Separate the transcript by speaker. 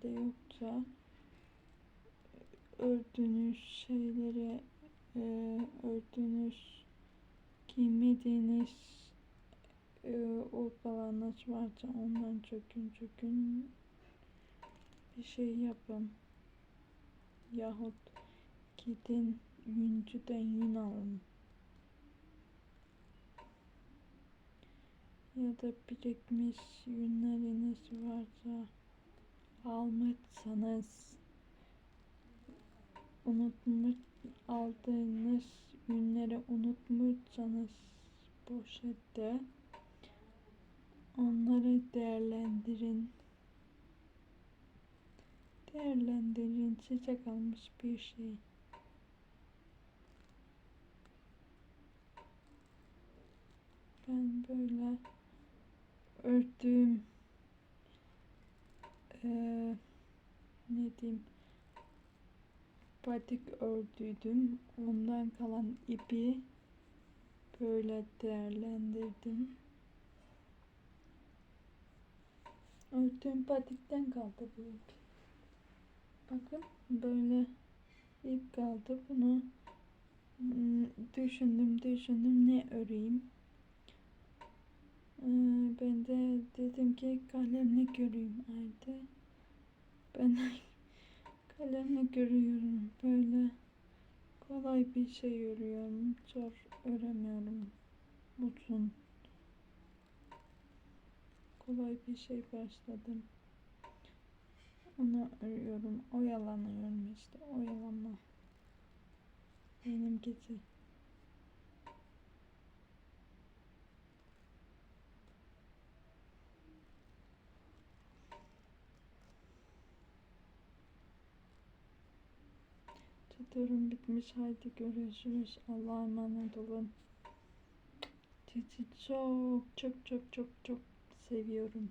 Speaker 1: evde yoksa ördüğünüz şeyleri e, ördüğünüz giymediğiniz e, o kalanlar varsa ondan çökün çökün bir şey yapın. Yahut gidin yüncüden yün alın. Ya da birikmiş yünleriniz varsa almışsanız unutmuş aldığınız yünleri unutmuşsanız poşette onları değerlendirin. Değerlendirin size kalmış bir şey. Ben böyle ördüğüm eee ne diyeyim batik ördüydüm. Ondan kalan ipi böyle değerlendirdim. Ördüğüm batikten kaldı bu ip. Bakın böyle ip kaldı. Bunu hmm, düşündüm düşündüm ne öreyim. Ee, Ben de dedim ki kalemle göreyim ayda. Ben kalemle görüyorum böyle kolay bir şey örüyorum. Zor öremiyorum. Uzun. Kolay bir şey başladım. Onu örüyorum. Oyalanıyorum işte. Oyalanma. Benimkisi. Tutuyorum bitmiş. Haydi görüşürüz. Allah'a emanet olun. Sizi çok çok çok çok çok seviyorum.